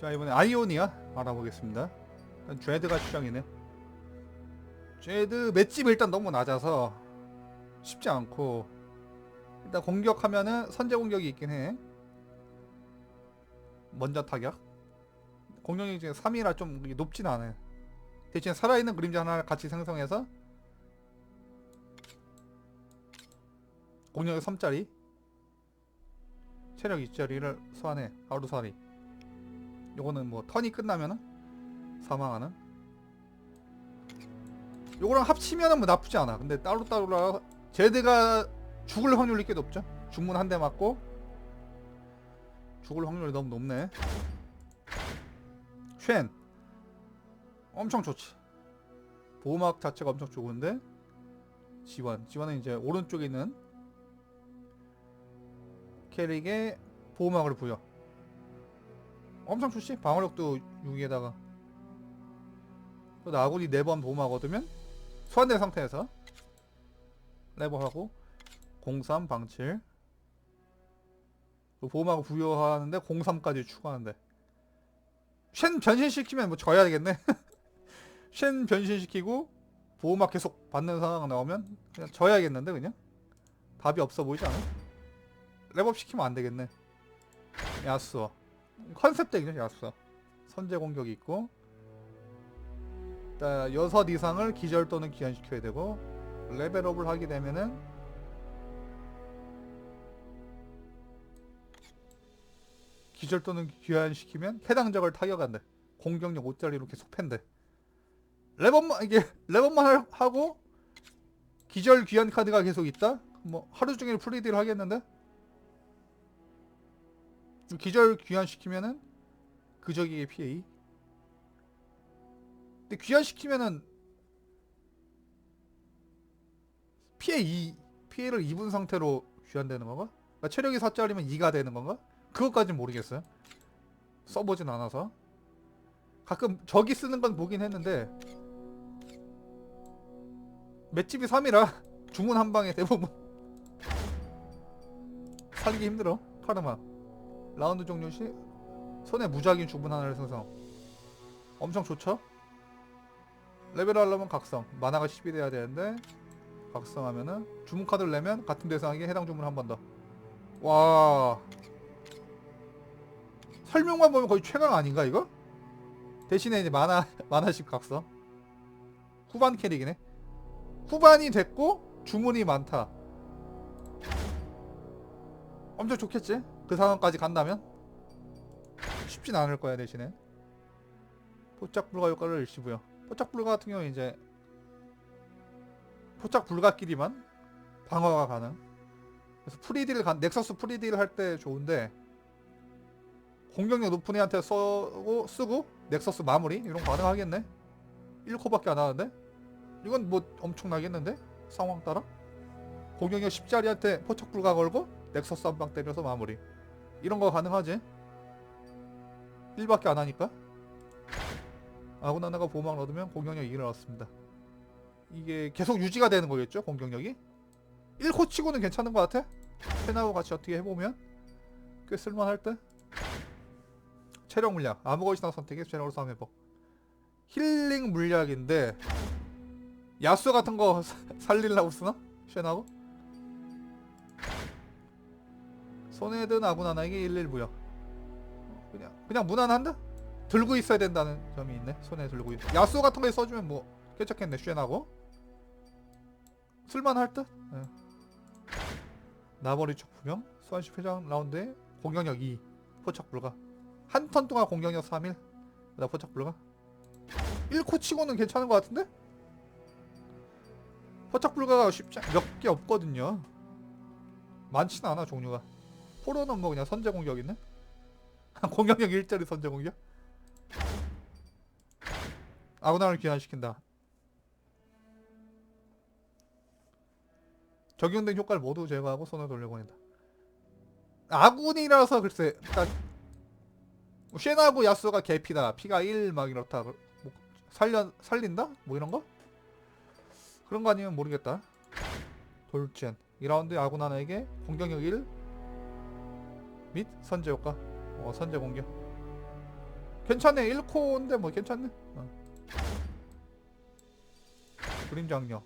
자 이번에 아이오니아 알아보겠습니다. 일단 죄드가 추장이네. 죄드 맷집이 일단 너무 낮아서 쉽지 않고 일단 공격하면은 선제 공격이 있긴 해. 먼저 타격. 공격력이 지금 3이라 좀 높진 않아요. 대신 살아있는 그림자 하나를 같이 생성해서 공격력 3짜리 체력 2짜리를 소환해 하루 살이 요거는 뭐 턴이 끝나면은 사망하는? 요거랑 합치면은 뭐 나쁘지 않아. 근데 따로따로라 제드가 죽을 확률이 꽤 높죠? 중문 한 대 맞고 죽을 확률이 너무 높네. 쉔. 엄청 좋지. 보호막 자체가 엄청 좋은데 지원. 지원은 이제 오른쪽에 있는 캐릭에 보호막을 부여 엄청 좋지 방어력도 6에다가. 또 아군이 4번 보호막 얻으면 소환된 상태에서 레버하고 03 방칠. 또 보호막을 부여하는데 03까지 추가하는데. 쉔 변신시키면 뭐 져야 되겠네. 쉔 변신시키고 보호막 계속 받는 상황 나오면 그냥 져야겠는데 그냥? 답이 없어 보이지 않아? 랩업 시키면 안 되겠네. 야스어 컨셉 덱이죠 야스어 선제 공격이 있고 일단 여섯 이상을 기절 또는 기한시켜야 되고 레벨업을 하게 되면은 기절 또는 귀환시키면 해당 적을 타격한대 공격력 5짜리로 계속 팬대 레벨만 이게 레벨만 할- 하고 기절 귀환 카드가 계속 있다? 뭐 하루 종일 프리딜 하겠는데? 기절 귀환시키면은 그 적에게 피해 2 근데 귀환시키면은 피해 2 피해를 입은 상태로 귀환되는 건가? 그러니까 체력이 4짜리면 2가 되는 건가? 그것까진 모르겠어요 써보진 않아서 가끔 적이 쓰는 건 보긴 했는데 맷집이 3이라 주문 한 방에 대부분 살기 힘들어 카르마 라운드 종료 시 손에 무작위 주문 하나를 생성 엄청 좋죠? 레벨 하려면 각성. 만화가 10이 돼야 되는데 각성하면은 주문 카드를 내면 같은 대상에게 해당 주문 한 번 더. 와. 설명만 보면 거의 최강 아닌가 이거? 대신에 이제 만화 만화식 각성. 후반 캐릭이네. 후반이 됐고 주문이 많다. 엄청 좋겠지? 그 상황까지 간다면? 쉽진 않을 거야 대신에. 포착 불가 효과를 일시부여 포착 불가 같은 경우 이제 포착 불가끼리만 방어가 가능. 그래서 프리딜 간 넥서스 프리딜 할때 좋은데 공격력 높은 애한테 써고 쓰고 넥서스 마무리? 이런 거 가능하겠네? 1코밖에 안 하는데? 이건 뭐 엄청나겠는데? 상황 따라? 공격력 10짜리한테 포착 불가 걸고 넥서스 한 방 때려서 마무리 이런 거 가능하지? 1밖에 안 하니까? 아군 하나가 보호막 얻으면 공격력 2를 얻습니다. 이게 계속 유지가 되는 거겠죠 공격력이? 1코 치고는 괜찮은 것 같아? 페나하고 같이 어떻게 해보면? 꽤 쓸만할 듯? 체력 물약 아무 것이나 선택해 체력으로 싸움 해보. 힐링 물약인데 야수 같은 거 살리려고 쓰나? 쉔하고? 손에 든 아군 하나에게 11 부여 그냥 그냥 무난한데? 들고 있어야 된다는 점이 있네. 손에 들고 있. 야수 같은 거에 써주면 뭐 괜찮겠네 쉔하고. 쓸만할 듯? 예. 나버리 촉부경. 수완시 회장 라운드에 공격력 2 포착 불가. 한 턴 동안 공격력 3일. 나 포착 불가. 1코 치고는 괜찮은 것 같은데? 포착 불가가 쉽지 몇 개 없거든요. 많진 않아 종류가 포로는 뭐 그냥 선제 공격 있네? 공격력 1짜리 선제 공격? 아군화를 귀환시킨다. 적용된 효과를 모두 제거하고 손을 돌려보낸다. 아군이라서 글쎄 딱 쉔하고 야수가 개피다. 피가 1 막 이렇다. 뭐 살려 살린다? 뭐 이런 거? 그런 거 아니면 모르겠다. 돌젠 2라운드 아군 하나에게 공격력 1 및 선제 효과 어 선제 공격 괜찮네 1코인데 뭐 괜찮네 어. 그림장력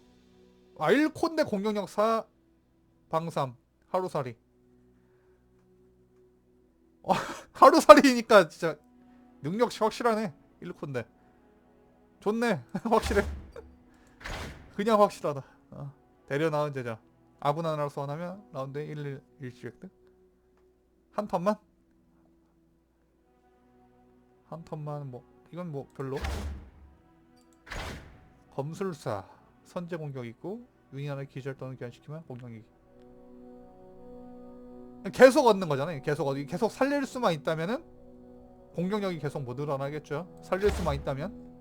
아 1코인데 공격력 4 방삼 하루살이 어, 하루살이니까 진짜 능력치 확실하네 1코인데 좋네 확실해 그냥 확실하다 어. 데려 나은 제자 아군 하나를 소환하면 라운드에 1, 1 일시획득 한 턴만? 한 턴만 뭐 이건 뭐 별로. 검술사 선제 공격 있고 유닛 하나 기절 또는 교환시키면 공격이. 계속 얻는 거잖아요. 계속 얻 계속 살릴 수만 있다면은 공격력이 계속 못 늘어나겠죠. 살릴 수만 있다면.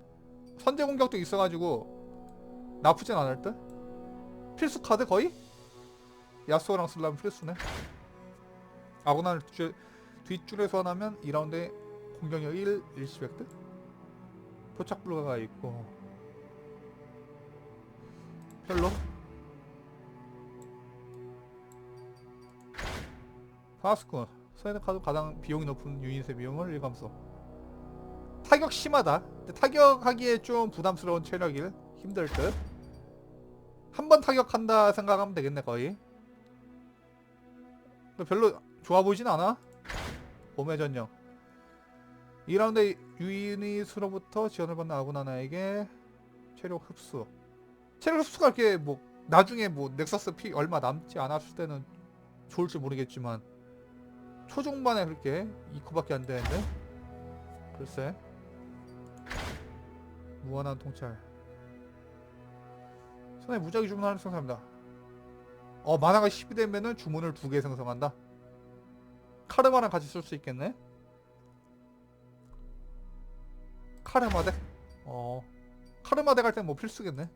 선제 공격도 있어가지고 나쁘진 않을 듯. 필수 카드 거의? 야스오랑 쓰려면 필수네 아고나를 뒤- 뒷줄에 소환하면 2라운드에 공격력 1 일시백드 표착 불가가 있고. 별로? 파스코. 스웨드 카드 가장 비용이 높은 유닛의 비용을 일감소. 타격 심하다. 타격하기에 좀 부담스러운 체력일 힘들 듯 한 번 타격한다 생각하면 되겠네 거의. 별로 좋아 보이진 않아? 봄의 전령. 2라운드 유닛으로부터 지원을 받는 아군 하나에게 체력 흡수. 체력 흡수가 이렇게 뭐 나중에 뭐 넥서스 피 얼마 남지 않았을 때는 좋을지 모르겠지만 초중반에 그렇게 2코밖에 안 되는데? 글쎄. 무한한 통찰. 손에 무작위 주문하는 생성합니다. 어 만화가 10이 되면은 주문을 두 개 생성한다 카르마랑 같이 쓸 수 있겠네? 카르마덱 어. 카르마덱 할 땐 뭐 필수겠네?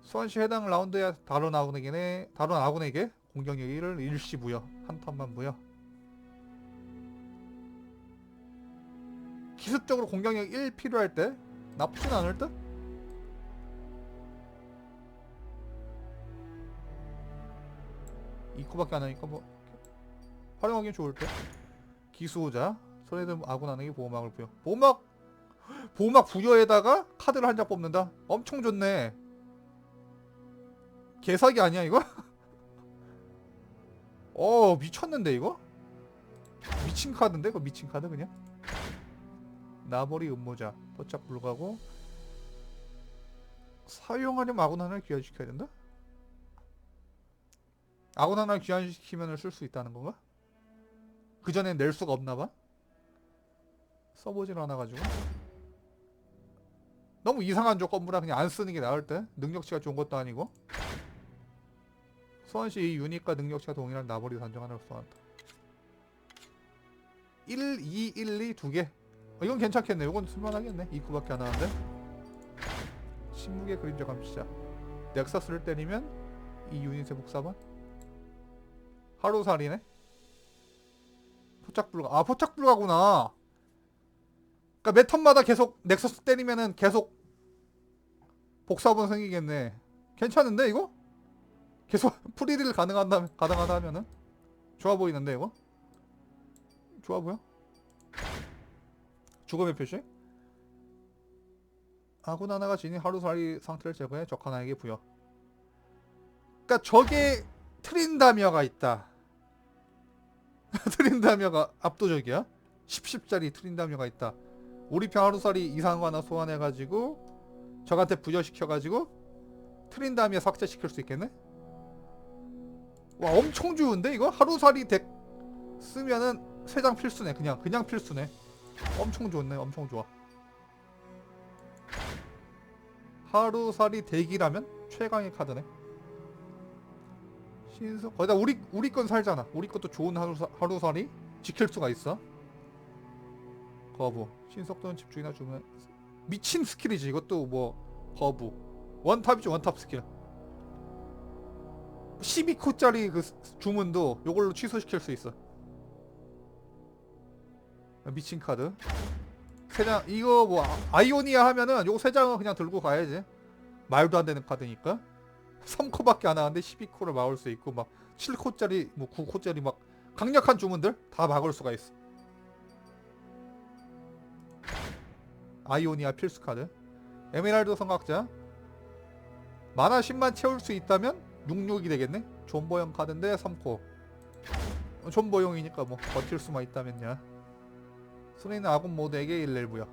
수원시 해당 라운드에 다른 아군에게 다른 아군에게 공격력 1을 일시 부여 한 턴만 부여. 기습적으로 공격력 1 필요할 때 나쁘진 않을 듯? 이코밖에 안 하니까 뭐 활용하기 좋을 듯. 기수호자. 손해든 아군하에게 보호막을 부여. 보호막! 보호막 부여에다가 카드를 한 장 뽑는다? 엄청 좋네. 개사기 아니야 이거? 어 미쳤는데 이거? 미친 카드인데? 이거 미친 카드 그냥? 나버리 음모자. 포착 불가고. 사용하려면 아군 하나를 귀환시켜야 된다? 아군 하나를 귀환시키면 쓸 수 있다는 건가? 그 전에 낼 수가 없나봐? 써보질 않아가지고 너무 이상한 조건부라 그냥 안 쓰는 게 나을 때 능력치가 좋은 것도 아니고 소환시 이 유닛과 능력치가 동일한 나버리 산정 하나를 소환한다 1, 2, 1, 2 두 개. 어, 이건 괜찮겠네. 이건 쓸만하겠네. 2구밖에 안 하는데. 신무의 그림자 감시자. 넥서스를 때리면 이 유닛의 복사반. 하루살이네. 포착 불가. 아 포착 불가구나. 그러니까 매 턴마다 계속 넥서스 때리면은 계속 복사본 생기겠네. 괜찮은데 이거? 계속 프리딜 가능한다 가능하다면은 좋아 보이는데 이거? 좋아 보여? 죽음의 표시? 아군 하나가 지닌 하루살이 상태를 제거해 적 하나에게 부여. 그러니까 적에 트린다미어가 있다. 트린다미어가 압도적이야. 10, 10짜리 트린다미어가 있다. 우리 편 하루살이 이상한 거 하나 소환해가지고 적한테 부여시켜가지고 트린다미어 삭제시킬 수 있겠네? 와 엄청 좋은데 이거? 하루살이 덱 쓰면은 세 장 필수네 그냥 그냥 필수네 엄청 좋네 엄청 좋아 하루살이 대기라면 최강의 카드네 신속. 거기다 우리 우리 건 살잖아. 우리 것도 좋은 하루살이 지킬 수가 있어. 거부. 신속도는 집중이나 주면 미친 스킬이지. 이것도 뭐 거부. 원탑이지 원탑 스킬. 12코짜리 그 주문도 요걸로 취소시킬 수 있어. 미친 카드. 세장 이거 뭐 아- 아이오니아 하면은 요거 세 장은 그냥 들고 가야지. 말도 안 되는 카드니까 3코밖에 안 하는데 12코를 막을 수 있고 막 7코짜리 뭐 9코짜리 막 강력한 주문들 다 막을 수가 있어. 아이오니아 필수 카드. 에메랄드 성각자. 만화 10만 채울 수 있다면 66이 되겠네. 존버용 카드인데 3코. 존버용이니까 뭐 버틸 수만 있다면야 손에 있는 아군 모드에게 1렐부야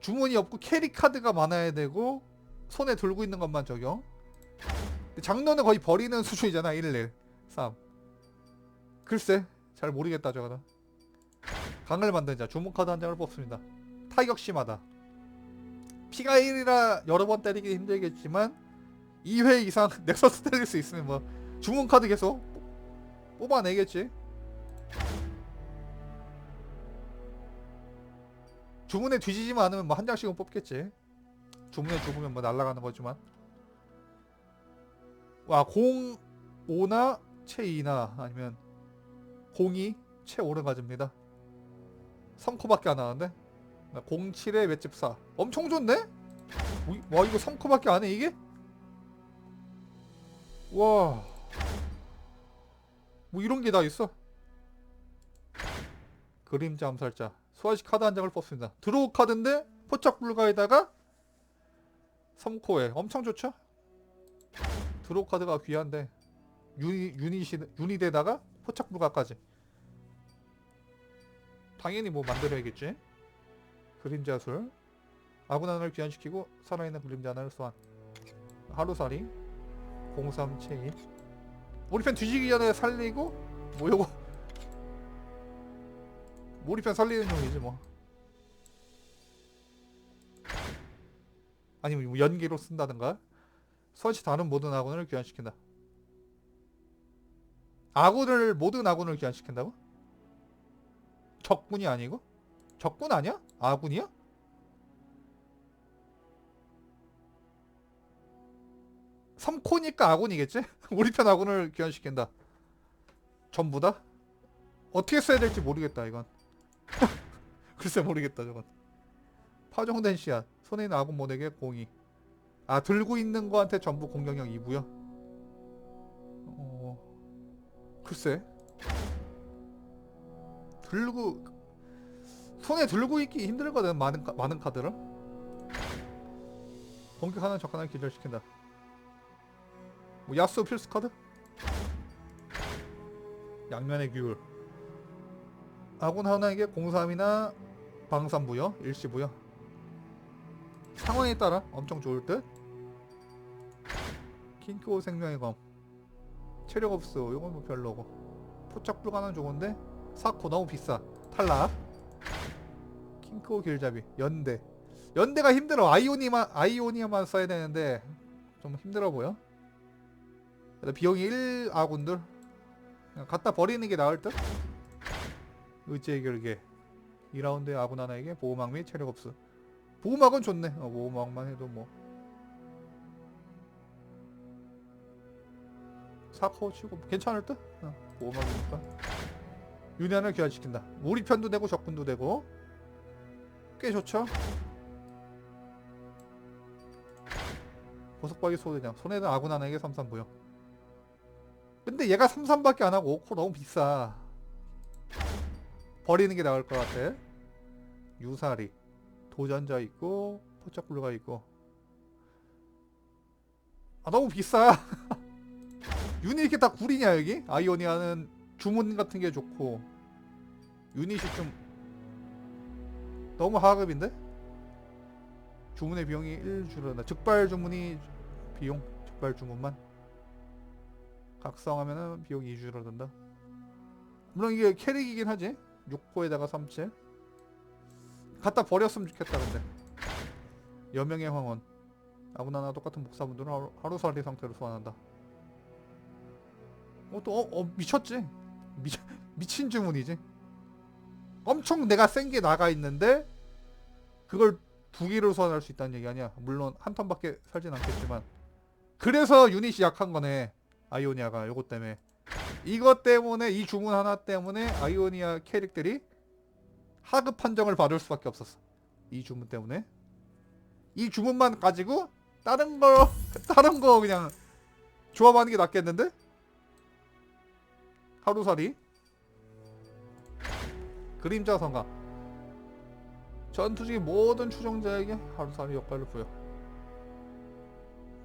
주문이 없고 캐리 카드가 많아야 되고 손에 들고 있는 것만 적용. 장로는 거의 버리는 수준이잖아 1렐 3 글쎄 잘 모르겠다 저거는. 강을 만든 자. 주문 카드 한 장을 뽑습니다. 타격 심하다. 피가 1이라 여러 번 때리기 힘들겠지만 2회 이상 넥서스 때릴 수 있으면 뭐 주문 카드 계속 뽑- 뽑아내겠지. 주문에 뒤지지만 않으면 뭐 한 장씩은 뽑겠지 주문에 죽으면 뭐 날아가는 거지만 와 05나 채2나 아니면 02 채5를 가집니다 3코밖에 안 하는데 07에 맷집 4 엄청 좋네? 오, 와 이거 3코밖에 안 해 이게? 와. 뭐 이런 게 다 있어. 그림자 암살자. 수아시 카드 한 장을 뽑습니다. 드로우 카드인데 포착 불가에다가 3코에 엄청 좋죠? 드로우 카드가 귀한데 유니 유닛이 유닛에다가 포착 불가까지. 당연히 뭐 만들어야겠지. 그림자술. 아군 하나를 귀환시키고 살아있는 그림자 하나를 소환. 하루살이. 0372 우리 편 뒤지기 전에 살리고 뭐 요거 우리 편 살리는 용이지 뭐 아니면 뭐 연기로 쓴다든가 선시 다른 모든 아군을 귀환시킨다 아군을 모든 아군을 귀환시킨다고? 적군이 아니고? 적군 아니야? 아군이야? 삼코니까 아군이겠지? 우리 편 아군을 귀환시킨다. 전부 다? 어떻게 써야 될지 모르겠다 이건. 글쎄 모르겠다 저건. 파종된 씨앗. 손에 아군 모델에게 공이. 아 들고 있는 거한테 전부 공격력 2부요? 어... 글쎄. 들고 손에 들고 있기 힘들거든 많은 카- 많은 카드를. 공격하는 적 하나를 기절시킨다. 뭐 야수 필수 카드? 양면의 규율 아군 하나에게 03이나 방산부여 일시 부여 상황에 따라 엄청 좋을 듯? 킹크오 생명의 검. 체력 없어. 이건 뭐 별로고. 포착 불가는 좋은데? 사코 너무 비싸. 탈락. 킹크오 길잡이. 연대. 연대가 힘들어. 아이오니만 아이오니아만 써야 되는데 좀 힘들어 보여. 비용이 1 아군들. 그냥 갖다 버리는 게 나을 듯? 의지의 결계. 2라운드에 아군 하나에게 보호막 및 체력 없음 보호막은 좋네 어, 보호막만 해도 뭐 사커 치고 괜찮을 듯? 어, 보호막이니까 유난을 귀환시킨다 우리 편도 되고 적군도 되고 꽤 좋죠? 보석박이 소대장 손에는 아군 하나에게 삼삼부여 근데 얘가 33밖에 안 하고 5코 너무 비싸. 버리는 게 나을 것 같아. 유사리. 도전자 있고, 포착불가 있고. 아, 너무 비싸. 유닛 이렇게 다 구리냐, 여기? 아이오니아는 주문 같은 게 좋고. 유닛이 좀. 너무 하급인데? 주문의 비용이 1 줄어든다. 즉발 주문이 비용, 즉발 주문만. 각성하면은 비용이 2 줄어든다. 물론 이게 캐릭이긴 하지. 6호에다가 37. 갖다 버렸으면 좋겠다 근데. 여명의 황혼. 아무나나 똑같은 목사분들은 하루, 하루살이 상태로 소환한다. 어, 또, 어, 어, 미쳤지? 미, 미친 주문이지. 엄청 내가 센 게 나가 있는데, 그걸 두 개로 소환할 수 있다는 얘기 아니야. 물론 한 턴밖에 살진 않겠지만. 그래서 유닛이 약한 거네. 아이오니아가 요것 때문에 이것 때문에 이 주문 하나 때문에 아이오니아 캐릭들이 하급 판정을 받을 수밖에 없었어 이 주문 때문에 이 주문만 가지고 다른 거 다른 거 그냥 조합하는 게 낫겠는데 하루살이 그림자 성가 전투 중에 모든 추종자에게 하루살이 역할을 부여.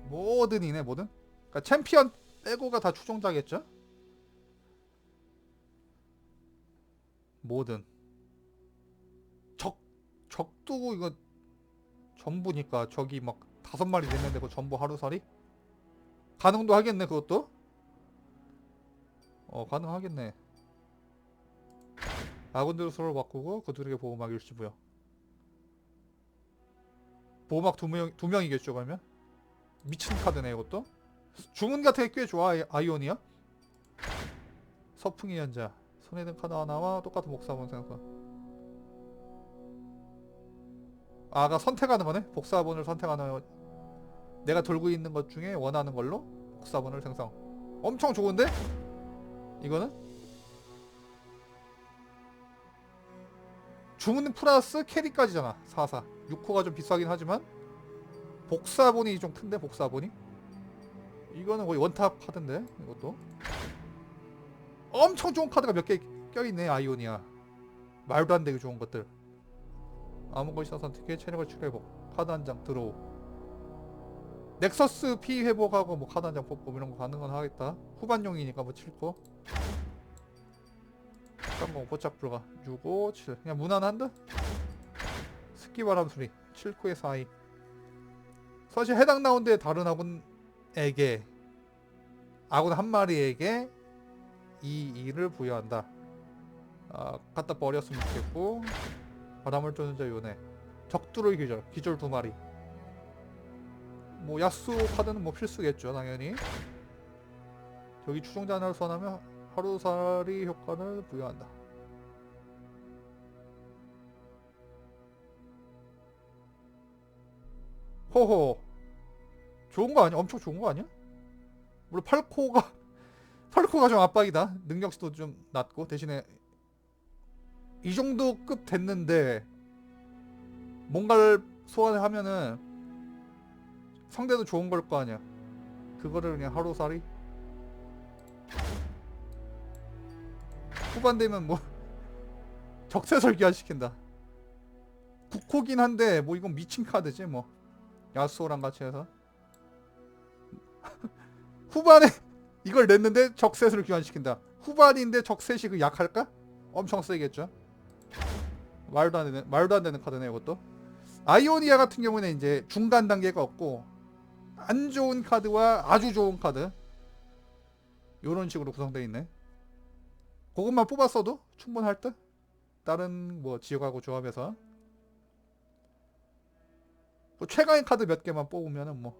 모든 이네 모든. 그러니까 챔피언 빼고가 다 추종자겠죠? 모든. 적 적도 이거 전부니까 적이 막 다섯 마리 됐는데 그 전부 하루살이 가능도 하겠네 그것도. 어 가능하겠네. 아군들 서로 바꾸고 그들에게 보호막 일시부여. 보호막 두 명, 두 명이겠죠 그러면? 미친 카드네 이것도 주문 같은 게 꽤 좋아 아이- 아이오니아 서풍의 연자 손에 든 카드 하나와 똑같은 복사본 생각 아가 선택하는 거네 복사본을 선택하는 거. 내가 돌고 있는 것 중에 원하는 걸로 복사본을 생성. 엄청 좋은데? 이거는? 주문 플러스 캐리까지잖아 44 6호가 좀 비싸긴 하지만 복사본이 좀 큰데 복사본이? 이거는 거의 원탑 카드인데 이것도. 엄청 좋은 카드가 몇 개 껴있네 아이오니아. 말도 안 되게 좋은 것들 아무 것이나 선택해 체력을 추가해복 카드 한 장 들어오 넥서스 피 회복하고 뭐 카드 한 장 뽑고 이런 거 가능은 하겠다. 후반용이니까 뭐 7코. 쌍공 포착 불가. 6, 5, 7 그냥 무난한데? 스키바람 소리. 7코에 4이. 사실 해당 라운드에 다른 아군에게 아군 한 마리에게 이 일을 부여한다. 아, 갖다 버렸으면 좋겠고 바람을 쫓는 자 요네 적두를 기절 기절 두 마리 뭐 야수 카드는 뭐 필수겠죠 당연히 여기 추종자 하나를 선하면 하루살이 효과를 부여한다. 호호 좋은 거 아니야? 엄청 좋은 거 아니야? 물론 8코가 8코가 좀 압박이다 능력치도 좀 낮고 대신에 이 정도 급 됐는데 뭔가를 소환을 하면은 상대도 좋은 걸 거 아니야. 그거를 그냥 하루살이? 후반 되면 뭐 적세설 기화시킨다. 9코긴 한데 뭐 이건 미친 카드지 뭐. 야수호랑 같이 해서. 후반에 이걸 냈는데 적셋을 교환시킨다. 후반인데 적셋이 그 약할까? 엄청 세겠죠 말도 안 되는 말도 안 되는 카드네 이것도. 아이오니아 같은 경우는 이제 중간 단계가 없고 안 좋은 카드와 아주 좋은 카드. 요런 식으로 구성되어 있네. 그것만 뽑았어도 충분할 듯? 다른 뭐 지역하고 조합해서. 뭐 최강의 카드 몇 개만 뽑으면은 뭐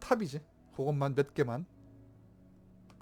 탑이지. 그것만 몇 개만.